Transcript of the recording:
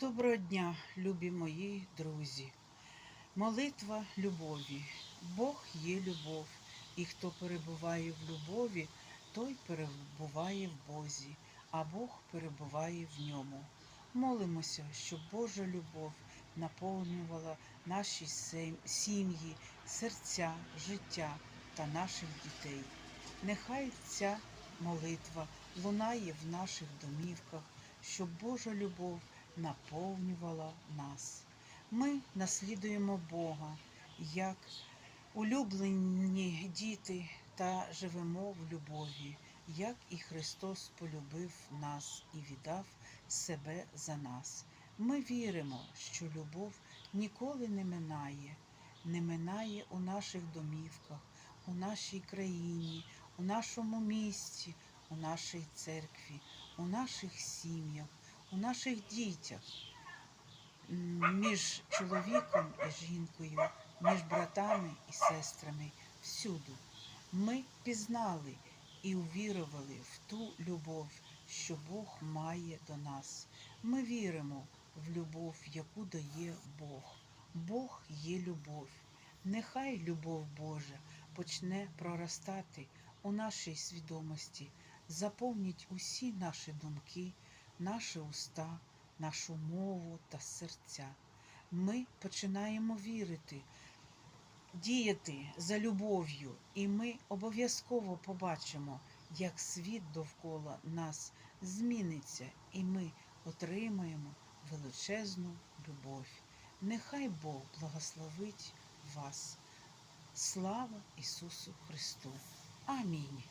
Доброго дня, любі мої друзі. Молитва любові. Бог є любов, і хто перебуває в любові, той перебуває в Бозі, а Бог перебуває в ньому. Молимося, щоб Божа любов наповнювала наші сім'ї, серця, життя та наших дітей. Нехай ця молитва лунає в наших домівках, щоб Божа любов наповнювала нас. Ми наслідуємо Бога як улюблені діти та живемо в любові, як і Христос полюбив нас і віддав себе за нас. Ми віримо, що любов ніколи не минає, не минає у наших домівках, у нашій країні, у нашому місті, у нашій церкві, у наших сім'ях, у наших дітях, між чоловіком і жінкою, між братами і сестрами, всюди. Ми пізнали і увірували в ту любов, що Бог має до нас. Ми віримо в любов, яку дає Бог. Бог є любов. Нехай любов Божа почне проростати у нашій свідомості, заповніть усі наші думки, наші уста, нашу мову та серця. Ми починаємо вірити, діяти за любов'ю, і ми обов'язково побачимо, як світ довкола нас зміниться, і ми отримаємо величезну любов. Нехай Бог благословить вас. Слава Ісусу Христу! Амінь.